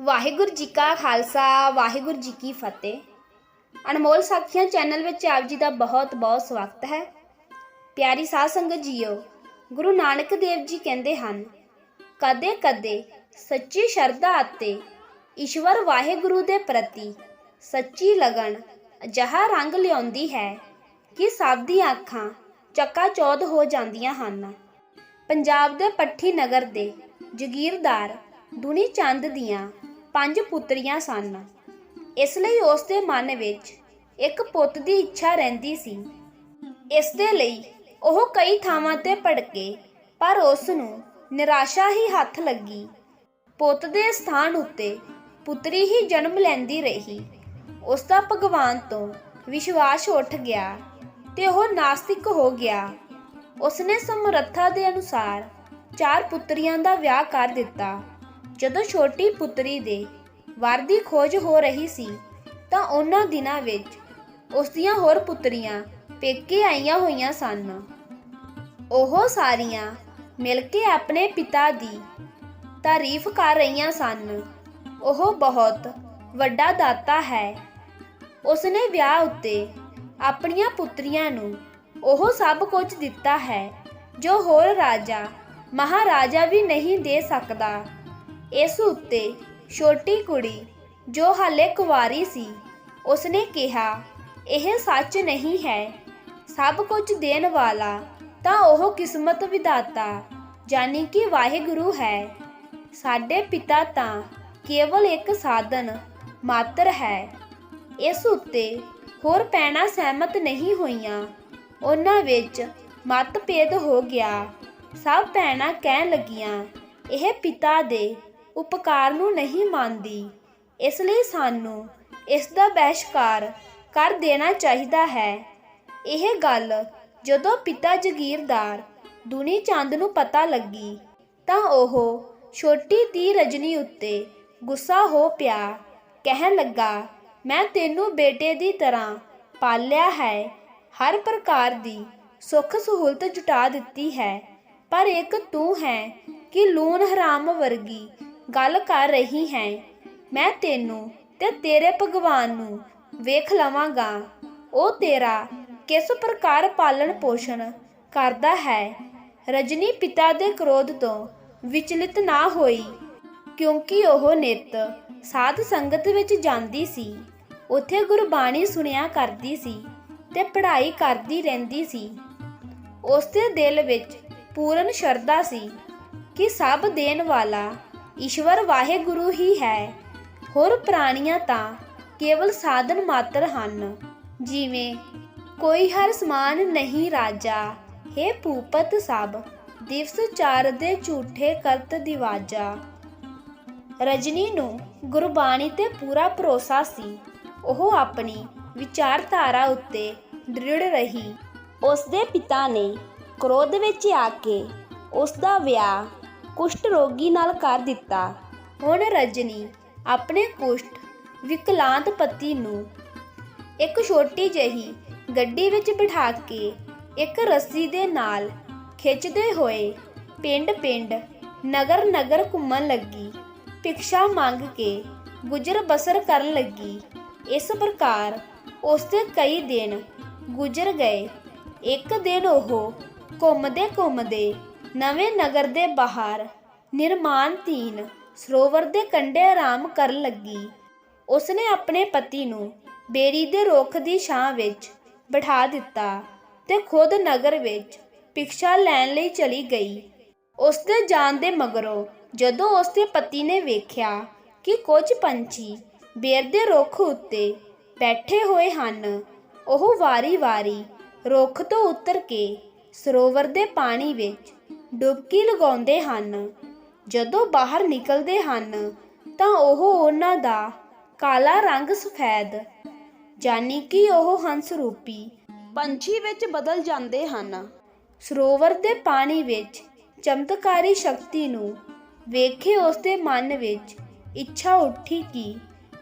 ਵਾਹਿਗੁਰੂ ਜੀ ਕਾ ਖਾਲਸਾ, ਵਾਹਿਗੁਰੂ ਜੀ ਕੀ ਫਤਿਹ। ਅਨਮੋਲ ਸਾਖੀਆਂ ਚੈਨਲ ਵਿੱਚ ਆਪ ਜੀ ਦਾ ਬਹੁਤ ਬਹੁਤ ਸਵਾਗਤ ਹੈ। ਪਿਆਰੀ ਸਾਧ ਸੰਗਤ ਜੀਓ, ਗੁਰੂ ਨਾਨਕ ਦੇਵ ਜੀ ਕਹਿੰਦੇ ਹਨ, ਕਦੇ ਕਦੇ ਸੱਚੀ ਸ਼ਰਧਾ ਅਤੇ ਈਸ਼ਵਰ ਵਾਹਿਗੁਰੂ ਦੇ ਪ੍ਰਤੀ ਸੱਚੀ ਲਗਨ ਅਜਿਹਾ ਰੰਗ ਲਿਆਉਂਦੀ ਹੈ ਕਿ ਸਭ ਦੀਆਂ ਅੱਖਾਂ ਚੱਕਾ-ਚੌਧ ਹੋ ਜਾਂਦੀਆਂ ਹਨ। ਪੰਜਾਬ ਦੇ ਪੱਠੀ ਨਗਰ ਦੇ ਜਗੀਰਦਾਰ ਦੁਨੀ ਚੰਦ ਦੀਆਂ ਪੰਜ ਪੁੱਤਰੀਆਂ ਸਨ। ਇਸ ਲਈ ਉਸ ਦੇ ਮਨ ਵਿੱਚ ਇੱਕ ਪੁੱਤ ਦੀ ਇੱਛਾ ਰਹਿੰਦੀ ਸੀ। ਇਸ ਦੇ ਲਈ ਉਹ ਕਈ ਥਾਵਾਂ ਤੇ ਭੜਕੇ, ਪਰ ਉਸ ਨੂੰ ਨਿਰਾਸ਼ਾ ਹੀ ਹੱਥ ਲੱਗੀ। ਪੁੱਤ ਦੇ ਸਥਾਨ ਉੱਤੇ ਪੁੱਤਰੀ ਹੀ ਜਨਮ ਲੈਂਦੀ ਰਹੀ। ਉਸ ਦਾ ਭਗਵਾਨ ਤੋਂ ਵਿਸ਼ਵਾਸ ਉੱਠ ਗਿਆ ਤੇ ਉਹ ਨਾਸਤਿਕ ਹੋ ਗਿਆ। ਉਸਨੇ ਸਮਰੱਥਾ ਦੇ ਅਨੁਸਾਰ ਚਾਰ ਪੁੱਤਰੀਆਂ ਦਾ ਵਿਆਹ ਕਰ ਦਿੱਤਾ। ਜਦੋਂ ਛੋਟੀ ਪੁੱਤਰੀ ਦੇ ਵਰ ਦੀ ਖੋਜ ਹੋ ਰਹੀ ਸੀ, ਤਾਂ ਉਹਨਾਂ ਦਿਨਾਂ ਵਿੱਚ ਉਸ ਦੀਆਂ ਹੋਰ ਪੁੱਤਰੀਆਂ ਪੇਕੇ ਆਈਆਂ ਹੋਈਆਂ ਸਨ। ਉਹ ਸਾਰੀਆਂ ਮਿਲ ਕੇ ਆਪਣੇ ਪਿਤਾ ਦੀ ਤਾਰੀਫ ਕਰ ਰਹੀਆਂ ਸਨ। ਉਹ ਬਹੁਤ ਵੱਡਾ ਦਾਤਾ ਹੈ। ਉਸਨੇ ਵਿਆਹ ਉੱਤੇ ਆਪਣੀਆਂ ਪੁੱਤਰੀਆਂ ਨੂੰ ਉਹ ਸਭ ਕੁਝ ਦਿੱਤਾ ਹੈ, ਜੋ ਹੋਰ ਰਾਜਾ, ਮਹਾਰਾਜਾ ਵੀ ਨਹੀਂ ਦੇ ਸਕਦਾ। ਇਸ ਉੱਤੇ ਛੋਟੀ ਕੁੜੀ ਜੋ ਹਾਲੇ ਕੁਵਾਰੀ ਸੀ, ਉਸਨੇ ਕਿਹਾ, ਇਹ ਸੱਚ ਨਹੀਂ ਹੈ। ਸਭ ਕੁਝ ਦੇਣ ਵਾਲਾ ਤਾਂ ਉਹ ਕਿਸਮਤ ਵਿਦਾਤਾ ਜਾਨੀ ਕਿ ਵਾਹਿਗੁਰੂ ਹੈ। ਸਾਡੇ ਪਿਤਾ ਤਾਂ ਕੇਵਲ ਇੱਕ ਸਾਧਨ ਮਾਤਰ ਹੈ। ਇਸ ਉੱਤੇ ਹੋਰ ਪੈਣਾ ਸਹਿਮਤ ਨਹੀਂ ਹੋਈਆਂ। ਉਹਨਾਂ ਵਿੱਚ ਮਤਭੇਦ ਹੋ ਗਿਆ। ਸਭ ਭੈਣਾਂ ਕਹਿਣ ਲੱਗੀਆਂ, ਇਹ ਪਿਤਾ ਦੇ ਉਪਕਾਰ ਨੂੰ ਨਹੀਂ ਮੰਨਦੀ। ਇਸ ਲਈ ਸਾਨੂੰ ਇਸ ਦਾ ਬਹਿਸ਼ਕਾਰ ਕਰ ਦੇਣਾ ਚਾਹੀਦਾ ਹੈ। ਇਹ ਗੱਲ ਜਦੋਂ ਪਿਤਾ ਜਗੀਰਦਾਰ ਦੁਨੀ ਚੰਦ ਨੂੰ ਪਤਾ ਲੱਗੀ, ਤਾਂ ਉਹ ਛੋਟੀ ਧੀ ਰਜਨੀ ਉੱਤੇ ਗੁੱਸਾ ਹੋ ਪਿਆ, ਕਹਿਣ ਲੱਗਾ, ਮੈਂ ਤੈਨੂੰ ਬੇਟੇ ਦੀ ਤਰ੍ਹਾਂ ਪਾਲਿਆ ਹੈ। ਹਰ ਪ੍ਰਕਾਰ ਦੀ ਸੁੱਖ ਸਹੂਲਤ ਜੁਟਾ ਦਿੱਤੀ ਹੈ, ਪਰ ਇੱਕ ਤੂੰ ਹੈ ਕਿ ਲੂਣ ਹਰਾਮ ਵਰਗੀ ਗੱਲ ਕਰ ਰਹੀ ਹੈ। ਮੈਂ ਤੈਨੂੰ ਤੇ ਤੇਰੇ ਭਗਵਾਨ ਨੂੰ ਵੇਖ ਲਵਾਂਗਾ। ਉਹ ਤੇਰਾ ਕਿਸ ਪ੍ਰਕਾਰ ਪਾਲਣ ਪੋਸ਼ਣ ਕਰਦਾ ਹੈ? ਰਜਨੀ ਪਿਤਾ ਦੇ ਕ੍ਰੋਧ ਤੋਂ ਵਿਚਲਿਤ ਨਾ ਹੋਈ, ਕਿਉਂਕਿ ਉਹ ਨਿਤ ਸਾਧ ਸੰਗਤ ਵਿੱਚ ਜਾਂਦੀ ਸੀ। ਉੱਥੇ ਗੁਰਬਾਣੀ ਸੁਣਿਆ ਕਰਦੀ ਸੀ ਤੇ ਪੜ੍ਹਾਈ ਕਰਦੀ ਰਹਿੰਦੀ ਸੀ। ਉਸ ਦੇ ਦਿਲ ਵਿੱਚ ਪੂਰਨ ਸ਼ਰਧਾ ਸੀ ਕਿ ਸਭ ਦੇਣ ਵਾਲਾ ਈਸ਼ਵਰ ਵਾਹਿਗੁਰੂ ਹੀ ਹੈ। ਹੋਰ ਪ੍ਰਾਣੀਆਂ ਤਾਂ ਕੇਵਲ ਸਾਧਨ ਮਾਤਰ ਹਨ। ਜਿਵੇਂ, ਕੋਈ ਹਰ ਸਮਾਨ ਨਹੀਂ ਰਾਜਾ, ਹੈ ਭੂਪਤ ਸਭ, ਦਿਵਸ ਚਾਰ ਦੇ ਝੂਠੇ ਕਰਤ ਦਿਵਾਜਾ। ਰਜਨੀ ਨੂੰ ਗੁਰਬਾਣੀ ਤੇ ਪੂਰਾ ਭਰੋਸਾ ਸੀ। ਉਹ ਆਪਣੀ ਵਿਚਾਰਧਾਰਾ ਉੱਤੇ ਦ੍ਰਿੜ ਰਹੀ। ਉਸ ਦੇ ਪਿਤਾ ਨੇ ਕ੍ਰੋਧ ਵਿੱਚ ਆ ਕੇ ਉਸ ਦਾ ਵਿਆਹ ਕੁਸ਼ਟ ਰੋਗੀ ਨਾਲ ਕਰ ਦਿੱਤਾ। ਹੁਣ ਰਜਨੀ ਆਪਣੇ ਕੁਸ਼ਟ ਵਿਕਲਾਂਤ ਪਤੀ ਨੂੰ ਇੱਕ ਛੋਟੀ ਜਿਹੀ ਗੱਡੀ ਵਿੱਚ ਬਿਠਾ ਕੇ ਇੱਕ ਰੱਸੀ ਦੇ ਨਾਲ ਖਿੱਚਦੇ ਹੋਏ ਪਿੰਡ-ਪਿੰਡ, ਨਗਰ-ਨਗਰ ਘੁੰਮਣ ਲੱਗੀ। ਭਿਕਸ਼ਾ ਮੰਗ ਕੇ ਗੁਜ਼ਰ ਬਸਰ ਕਰਨ ਲੱਗੀ। ਇਸ ਪ੍ਰਕਾਰ ਉਸਦੇ ਕਈ ਦਿਨ ਗੁਜ਼ਰ ਗਏ। ਇੱਕ ਦਿਨ ਉਹ ਘੁੰਮਦੇ ਘੁੰਮਦੇ ਨਵੇਂ ਨਗਰ ਦੇ ਬਾਹਰ ਨਿਰਮਾਣਧੀਨ ਸਰੋਵਰ ਦੇ ਕੰਢੇ ਆਰਾਮ ਕਰਨ ਲੱਗੀ। ਉਸਨੇ ਆਪਣੇ ਪਤੀ ਨੂੰ ਬੇਰੀ ਦੇ ਰੁੱਖ ਦੀ ਛਾਂ ਵਿੱਚ ਬਿਠਾ ਦਿੱਤਾ ਤੇ ਖੁਦ ਨਗਰ ਵਿੱਚ ਪਿਕਸ਼ਾ ਲੈਣ ਲਈ ਚਲੀ ਗਈ। ਉਸ ਦੇ ਜਾਣ ਦੇ ਮਗਰੋਂ ਜਦੋਂ ਉਸ ਦੇ ਪਤੀ ਨੇ ਵੇਖਿਆ ਕਿ ਕੁਝ ਪੰਛੀ ਬੇਰ ਦੇ ਰੁੱਖ ਉੱਤੇ ਬੈਠੇ ਹੋਏ ਹਨ, ਉਹ ਵਾਰੀ-ਵਾਰੀ ਰੁੱਖ ਤੋਂ ਉਤਰ ਕੇ ਸਰੋਵਰ ਦੇ ਪਾਣੀ ਵਿੱਚ ਡੁਬਕੀ ਲਗਾਉਂਦੇ ਹਨ। ਜਦੋਂ ਬਾਹਰ ਨਿਕਲਦੇ ਹਨ, ਤਾਂ ਉਹ ਉਹਨਾਂ ਦਾ ਕਾਲਾ ਰੰਗ ਸਫੈਦ ਜਾਨੀ ਕਿ ਉਹ ਹੰਸ ਰੂਪੀ ਪੰਛੀ ਵਿੱਚ ਬਦਲ ਜਾਂਦੇ ਹਨ। ਸਰੋਵਰ ਦੇ ਪਾਣੀ ਵਿੱਚ ਚਮਤਕਾਰੀ ਸ਼ਕਤੀ ਨੂੰ ਵੇਖੇ ਉਸ ਦੇ ਮਨ ਵਿੱਚ ਇੱਛਾ ਉੱਠੀ ਕਿ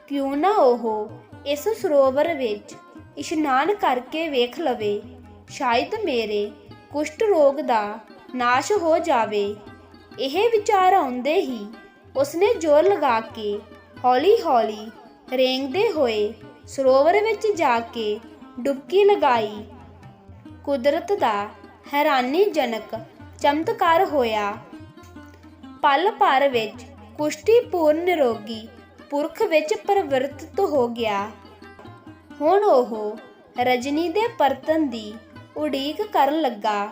ਕਿਉਂ ਨਾ ਉਹ ਇਸ ਸਰੋਵਰ ਵਿੱਚ ਇਸ਼ਨਾਨ ਕਰਕੇ ਵੇਖ ਲਵੇ। ਸ਼ਾਇਦ ਮੇਰੇ ਕੁਸ਼ਟ ਰੋਗ ਦਾ ਨਾਸ਼ ਹੋ ਜਾਵੇ। ਇਹ ਵਿਚਾਰ ਆਉਂਦੇ ਹੀ ਉਸਨੇ ਜ਼ੋਰ ਲਗਾ ਕੇ ਹੌਲੀ-ਹੌਲੀ ਰੇਂਗਦੇ ਹੋਏ ਸਰੋਵਰ ਵਿੱਚ ਜਾ ਕੇ ਡੁਬਕੀ ਲਗਾਈ। ਕੁਦਰਤ ਦਾ ਹੈਰਾਨੀਜਨਕ ਚਮਤਕਾਰ ਹੋਇਆ। ਪਲ ਭਰ ਵਿੱਚ ਕੁਸ਼ਤੀ ਪੂਰਨ ਨਿਰੋਗੀ ਪੁਰਖ ਵਿੱਚ ਪਰਿਵਰਤਿਤ ਹੋ ਗਿਆ। ਹੁਣ ਉਹ ਰਜਨੀ ਦੇ ਪਰਤਨ ਦੀ ਉਡੀਕ ਕਰਨ ਲੱਗਾ।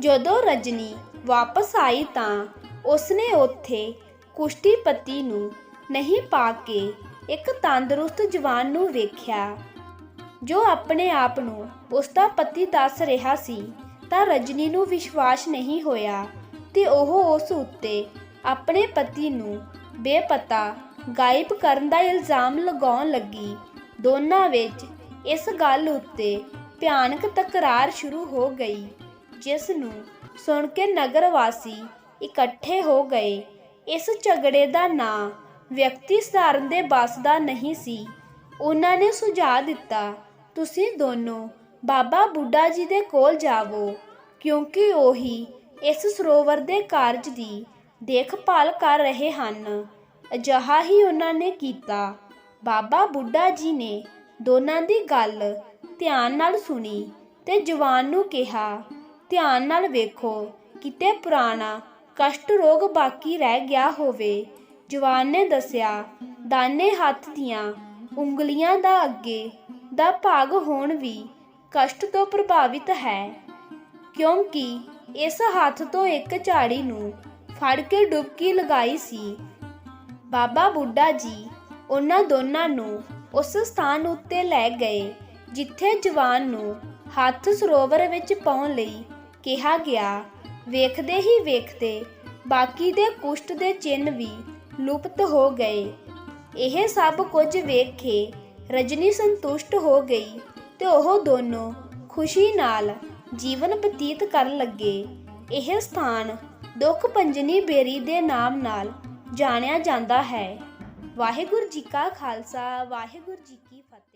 ਜਦੋਂ ਰਜਨੀ ਵਾਪਸ ਆਈ ਤਾਂ ਉਸਨੇ ਉੱਥੇ ਕੁਸ਼ਤੀਪਤੀ ਨੂੰ ਨਹੀਂ ਪਾ ਕੇ ਇੱਕ ਤੰਦਰੁਸਤ ਜਵਾਨ ਨੂੰ ਵੇਖਿਆ। ਜੋ ਆਪਣੇ ਆਪ ਨੂੰ ਉਸ ਦਾ ਪਤੀ ਦੱਸ ਰਿਹਾ ਸੀ, ਤਾਂ ਰਜਨੀ ਨੂੰ ਵਿਸ਼ਵਾਸ ਨਹੀਂ ਹੋਇਆ ਤੇ ਉਹ ਉਸ ਉੱਤੇ ਆਪਣੇ ਪਤੀ ਨੂੰ ਬੇਪਤਾ ਗਾਇਬ ਕਰਨ ਦਾ ਇਲਜ਼ਾਮ ਲਗਾਉਣ ਲੱਗੀ। ਦੋਨਾਂ ਵਿੱਚ ਇਸ ਗੱਲ ਉੱਤੇ ਭਿਆਨਕ ਤਕਰਾਰ ਸ਼ੁਰੂ ਹੋ ਗਈ। ਜਿਸ ਨੂੰ ਸੁਣ ਕੇ ਨਗਰ ਵਾਸੀ ਇਕੱਠੇ ਹੋ ਗਏ। ਇਸ ਝਗੜੇ ਦਾ ਨਾਂ ਵਿਅਕਤੀ ਸਧਾਰਨ ਦੇ ਬਸ ਦਾ ਨਹੀਂ ਸੀ। ਉਹਨਾਂ ਨੇ ਸੁਝਾਅ ਦਿੱਤਾ, ਤੁਸੀਂ ਦੋਨੋਂ ਬਾਬਾ ਬੁੱਢਾ ਜੀ ਦੇ ਕੋਲ ਜਾਵੋ, ਕਿਉਂਕਿ ਉਹੀ ਇਸ ਸਰੋਵਰ ਦੇ ਕਾਰਜ ਦੀ ਦੇਖਭਾਲ ਕਰ ਰਹੇ ਹਨ। ਅਜਿਹਾ ਹੀ ਉਹਨਾਂ ਨੇ ਕੀਤਾ। ਬਾਬਾ ਬੁੱਢਾ ਜੀ ਨੇ ਦੋਨਾਂ ਦੀ ਗੱਲ ਧਿਆਨ ਨਾਲ ਸੁਣੀ ਤੇ ਜਵਾਨ ਨੂੰ ਕਿਹਾ ਧਿਆਨ ਨਾਲ ਵੇਖੋ, ਕਿਤੇ ਪੁਰਾਣਾ ਕਸ਼ਟ ਰੋਗ ਬਾਕੀ ਰਹਿ ਗਿਆ ਹੋਵੇ। ਜਵਾਨ ਨੇ ਦੱਸਿਆ, ਦਾਨੇ ਹੱਥ ਦੀਆਂ ਉਂਗਲੀਆਂ ਦਾ ਅੱਗੇ ਦਾ ਭਾਗ ਹੋਣ ਵੀ ਕਸ਼ਟ ਤੋਂ ਪ੍ਰਭਾਵਿਤ ਹੈ, ਕਿਉਂਕਿ ਇਸ ਹੱਥ ਤੋਂ ਇੱਕ ਝਾੜੀ ਨੂੰ ਫੜ ਕੇ ਡੁਬਕੀ ਲਗਾਈ ਸੀ। ਬਾਬਾ ਬੁੱਢਾ ਜੀ ਉਹਨਾਂ ਦੋਨਾਂ ਨੂੰ ਉਸ ਸਥਾਨ ਉੱਤੇ ਲੈ ਗਏ, ਜਿੱਥੇ ਜਵਾਨ ਨੂੰ ਹੱਥ ਸਰੋਵਰ ਵਿੱਚ ਪਾਉਣ ਲਈ ਕਿਹਾ ਗਿਆ, ਵੇਖਦੇ ਹੀ ਵੇਖਦੇ ਬਾਕੀ ਦੇ ਕੁਸ਼ਟ ਦੇ ਚਿੰਨ ਵੀ ਲੁਪਤ ਹੋ ਗਏ। ਇਹ ਸਭ ਕੁਝ ਵੇਖ ਕੇ ਰਜਨੀ ਸੰਤੁਸ਼ਟ ਹੋ ਗਈ ਤੇ ਉਹ ਦੋਨੋਂ ਖੁਸ਼ੀ ਨਾਲ ਜੀਵਨ ਬਤੀਤ ਕਰਨ ਲੱਗੇ। ਇਹ ਸਥਾਨ ਦੁੱਖ ਪੰਜਨੀ ਬੇਰੀ ਦੇ ਨਾਮ ਨਾਲ ਜਾਣਿਆ ਜਾਂਦਾ ਹੈ। ਵਾਹਿਗੁਰੂ ਜੀ ਕਾ ਖਾਲਸਾ, ਵਾਹਿਗੁਰੂ ਜੀ ਕੀ ਫਤਿਹ।